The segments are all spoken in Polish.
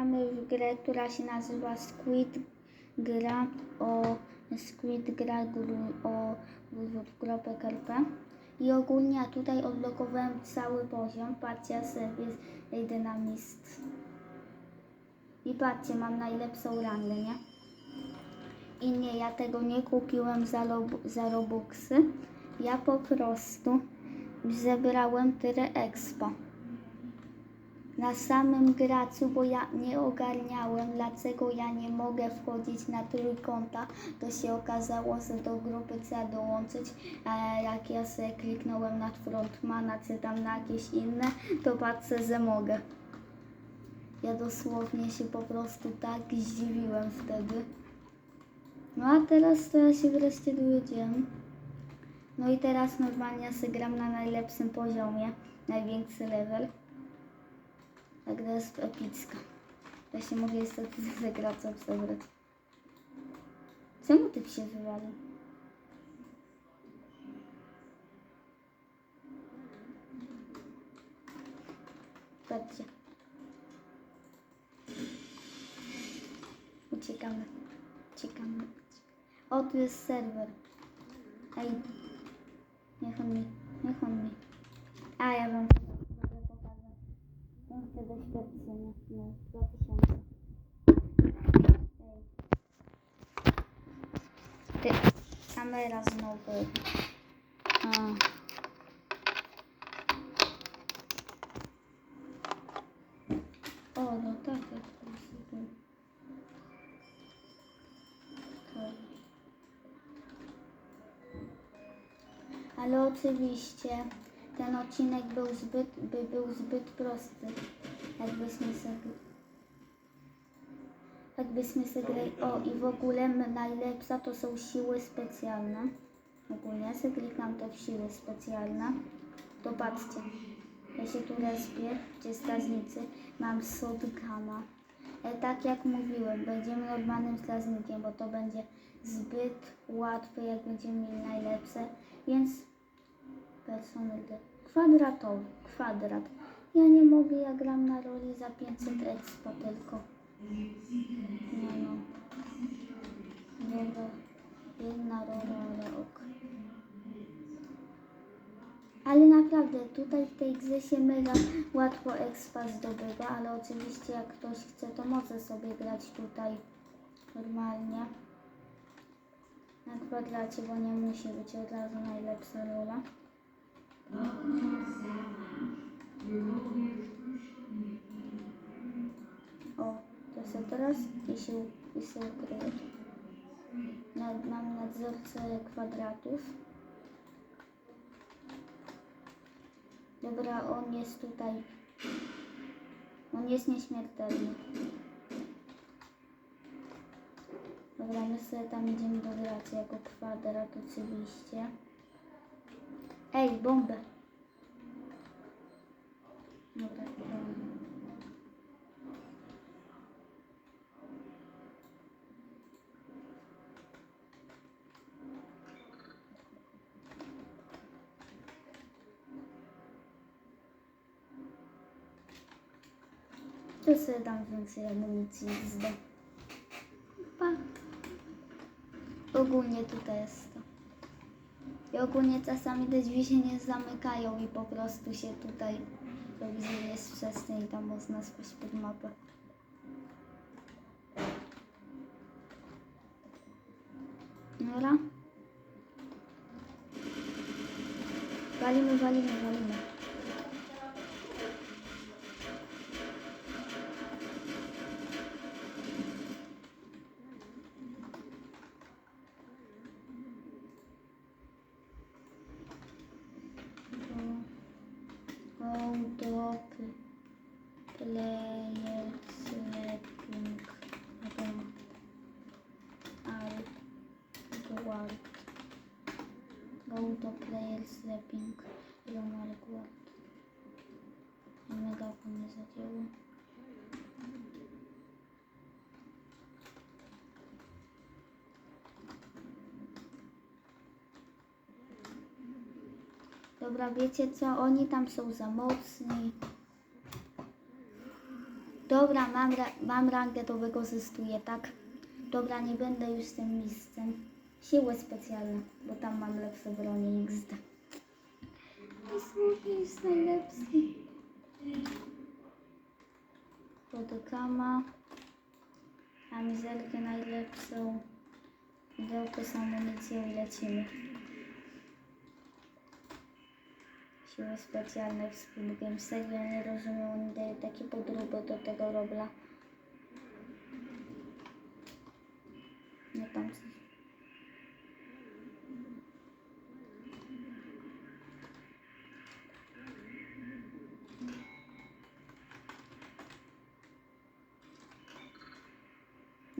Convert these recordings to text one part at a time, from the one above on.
Mamy w grę, która się nazywa Squid Gra o Squid Gra o www.gro.rp i ogólnie tutaj odblokowałem cały poziom. Patrzcie, ja sobie na mistrz. I patrzcie, mam najlepszą rangę, nie? I nie, ja tego nie kupiłem za, za Robuxy. Ja po prostu zebrałem tyle expa na samym gracu, bo ja nie ogarniałem, dlaczego ja nie mogę wchodzić na trójkąta. To się okazało, że do grupy trzeba dołączyć, a jak ja sobie kliknąłem na frontmana, czy tam na jakieś inne, to patrzę, że mogę. Ja dosłownie się po prostu tak zdziwiłem wtedy. No a teraz to ja się wreszcie dowiedziałem. No i teraz normalnie sobie gram na najlepszym poziomie, największy level. Ta gra jest epicka. Ja się mogę niestety zagrać zabrać. Czemu typ się wywalił? Patrzcie. Uciekamy. Uciekamy. O, tu jest serwer. Ej. Niech on mi. Niech on mi. A, ja wam. Punkty doświadczenia. No, 2000. Ej. Ty, kamera znowu. A. O, no tak, super. Tak. Ale oczywiście ten odcinek był zbyt, by był zbyt prosty. Jakbyśmy sobie, jakbyśmy sobie. O i w ogóle najlepsza to są siły specjalne. Ogólnie sobie klikam to w siły specjalne. To patrzcie. Ja się tu respię, gdzie strażnicy. Mam shotguna. E, tak jak mówiłem, będziemy normalnym strażnikiem, bo to będzie zbyt łatwe, jak będziemy mieli najlepsze. Więc personel kwadratowy, kwadrat. Ja nie mogę, ja gram na roli za 500 expa tylko. Nie no. Dobra, jedna rola, ale ok. Ale naprawdę, tutaj w tej grze się mega łatwo expa zdobywa, ale oczywiście jak ktoś chce, to może sobie grać tutaj normalnie na kwadracie, bo nie musi być od razu najlepsza rola. O, to sobie teraz i się, i się ukryję. Nad, mam nadzorcę kwadratów. Dobra, on jest tutaj. On jest nieśmiertelny. Dobra, my sobie tam idziemy do graczy jako kwadrat oczywiście. Ej, bombę! Dobra, dobra. To sobie dam więcej amunicji XD. Pa. Ogólnie tutaj jest to. I ogólnie czasami te drzwi się nie zamykają i po prostu się tutaj że jest przestrzeń i tam można spać pod mapę. Dobra. Walimy, walimy, walimy. how dog player sleeping room outward. Go to player sleeping room outward. I'm going to open this at you. Dobra, wiecie co? Oni tam są za mocni. Dobra. Mam, mam rangę, to wykorzystuję, tak? Dobra, nie będę już tym mistrzem. Siły specjalne, bo tam mam lepsze bronie XD. Smutny jest najlepszy. Podykama. Kamizelkę najlepszą. Pudełko z amunicją i lecimy. Siły Speed Game. Serio nie rozumiem, oni dają takie podróby do tego robla. No tam coś.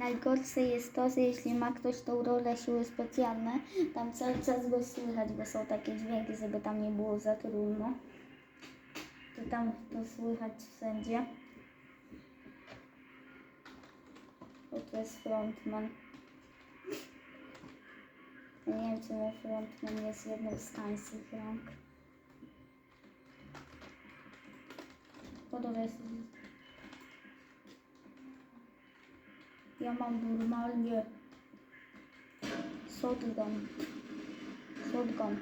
Najgorsze jest to, że jeśli ma ktoś tą rolę siły specjalne, tam cały czas go słychać, bo są takie dźwięki, żeby tam nie było za trudno. To tam to słychać wszędzie. Bo to jest frontman. Nie wiem, czy mój frontman jest jedną z tańszych rąk. Podoba jest. Ja mam normalnie shotgun. Shotgun.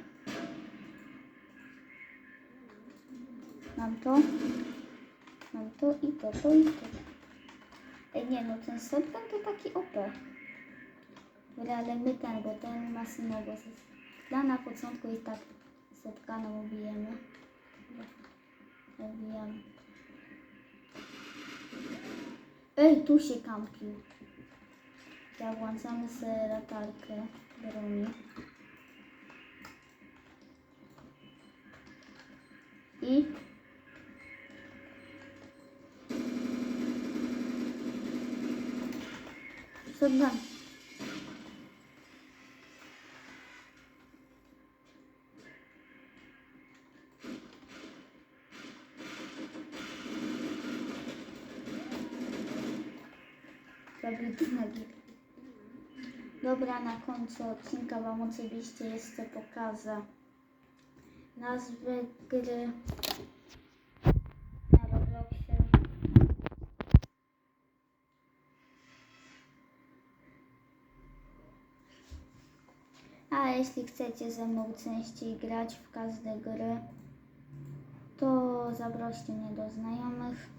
Mam to. Mam to i to, to i to. Ej, nie no, ten shotgun to taki OP. Ale my ten, bo ten ma synogłos. Dla na początku i tak shotgunem ubijemy. Ubijamy. Ej, tu się kampił. Ja włączamy sobie latarkę broni. I Shotgun. Zabity nagi. Dobra, na końcu odcinka Wam oczywiście jeszcze pokażę nazwy gry na Robloxie. A jeśli chcecie ze mną częściej grać w każde gry, to zaproście mnie do znajomych.